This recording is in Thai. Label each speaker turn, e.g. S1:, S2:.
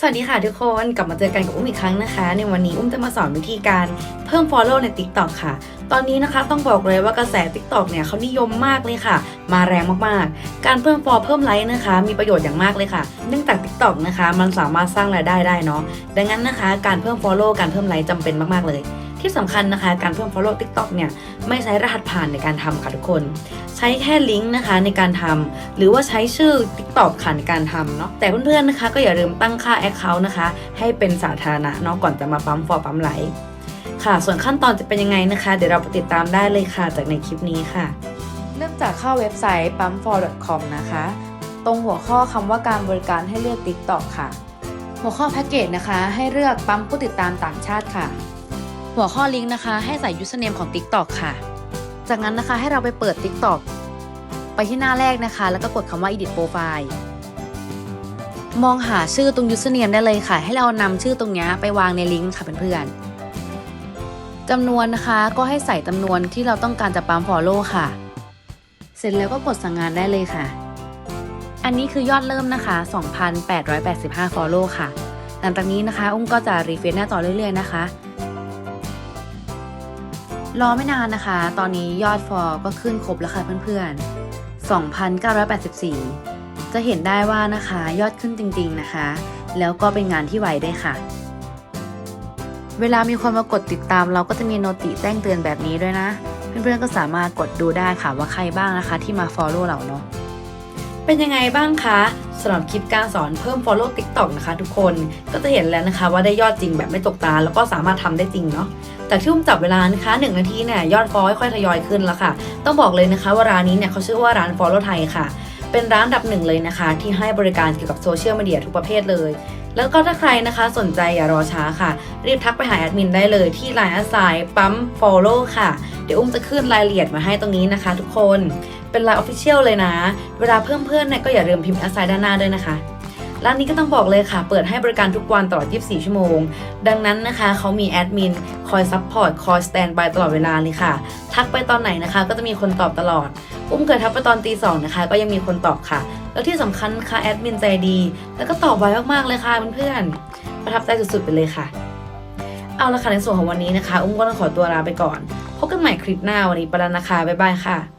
S1: สวัสดีค่ะทุกคนกลับมาเจอกันกับอุ้มอีกครั้งนะคะ ในวันนี้อุ้มจะมาสอนวิธีการเพิ่ม Follow ใน TikTok ค่ะ ตอนนี้นะคะต้องบอกเลยว่ากระแส TikTok เนี่ยเขานิยมมากเลยค่ะ มาแรงมากๆ การเพิ่ม Follow เพิ่มไลค์นะคะ มีประโยชน์อย่างมากเลยค่ะ เนื่องจาก TikTok นะคะ มันสามารถสร้างรายได้ได้เนาะดังนั้นนะคะ การเพิ่ม Follow การเพิ่มไลค์จำเป็นมากๆเลย ที่สำคัญนะคะ การเพิ่ม Follow TikTok เนี่ยไม่ใช้รหัสผ่านในการทำค่ะทุกคน ใช้แค่ลิงก์นะคะในการทำหรือว่าใช้ชื่อ TikTok ค่ะในการทำเนาะแต่เพื่อนๆนะคะก็อย่าลืมตั้งค่า Account นะคะ ให้เป็นสาธารณะเนาะก่อนจะมาปั๊มฟอร์ปั๊มไลค์ค่ะ ส่วนขั้นตอนจะเป็นยังไงนะคะ เดี๋ยวเราไปติดตามได้เลยค่ะจากในคลิปนี้ค่ะ เริ่มจากเข้าเว็บไซต์ pump4.com นะคะ ตรงหัวข้อคำว่าการบริการให้เลือก TikTok ค่ะ หัวข้อแพ็กเกจนะคะ ให้เลือกปั๊มผู้ติดตามต่างชาติค่ะ หัวข้อลิงก์นะคะ ให้ใส่ username ของ TikTok ค่ะ จากนั้นนะคะให้เราไปเปิด TikTok ไปที่หน้าแรกนะคะ แล้วก็กดคำว่า edit profile มองหาชื่อตรง username ได้เลยค่ะ ให้เรานำชื่อตรงนี้ไปวางในลิงก์ค่ะเพื่อนๆจำนวนนะคะก็ให้ใส่จำนวนที่เราต้องการจะปั๊ม follow ค่ะ เสร็จแล้วก็กดสั่งงานได้เลยค่ะ อันนี้คือยอดเริ่มนะคะ 2,885 follow ค่ะ หลังจากนี้นะคะ อุ้มก็จะรีเฟรชหน้าจอเรื่อยๆนะคะ รอไม่นานนะคะ ตอนนี้ยอดฟอลก็ขึ้นครบแล้วค่ะเพื่อนๆ 2,984 จะเห็นได้ว่านะคะยอดขึ้นจริงๆนะคะ แล้วก็เป็นงานที่ไวได้ค่ะ เวลามีคนมากดติดตามเราก็จะมีโนติแจ้งเตือนแบบนี้ด้วยนะ เพื่อนๆก็สามารถกดดูได้ค่ะว่าใครบ้างนะคะ ที่มา Follow เราเนาะเป็นยังไงบ้างคะำหรับคลิปการสอนเพิ่ม Follow TikTok นะคะ ทุกคนก็จะเห็นแล้วนะคะว่าได้ยอดจริงแบบไม่ตกตา แล้วก็สามารถทำได้จริงเนาะจากที่อุ้มจับเวลานะคะ1นาทีเนี่ยยอดฟอลค่อยทยอยขึ้นแล้วค่ะ ต้องบอกเลยนะคะว่าร้านนี้เนี่ยเขาชื่อว่าร้าน Follow ไทยค่ะ เป็นร้านดับหนึ่งเลยนะคะ ที่ให้บริการเกี่ยวกับโซเชียลมีเดียทุกประเภทเลยแล้วก็ถ้าใครนะคะสนใจอย่ารอช้าค่ะ รีบทักไปหาแอดมินได้เลยที่ Line แอดไซน์ปั๊ม follow ค่ะ เดี๋ยวอุ้มจะขึ้นรายละเอียดมาให้ตรงนี้นะคะทุกคน เป็น Line Official เลยนะ เวลาเพิ่มเพื่อนเนี่ยก็อย่าลืมพิมพ์แอดไซน์ด้านหน้าด้วยนะคะร้านนี้ก็ต้องบอกเลยค่ะ เปิดให้บริการทุกวันตลอด 24 ชั่วโมง ดังนั้นนะคะ เขามีแอดมิน คอยซัพพอร์ต คอยสแตนบายตลอดเวลาเลยค่ะ ทักไปตอนไหนนะคะ ก็จะมีคนตอบตลอด อุ้มเคยทักไปตอนตีสองนะคะ ก็ยังมีคนตอบค่ะ แล้วที่สำคัญค่ะ แอดมินใจดี แล้วก็ตอบไวมากๆเลยค่ะเพื่อนๆ ประทับใจสุดๆไปเลยค่ะ เอาละค่ะในส่วนของวันนี้นะคะ อุ้มก็ต้องขอตัวลาไปก่อน พบกันใหม่คลิปหน้าวันนี้ไปแล้วนะคะ บ๊ายบายค่ะ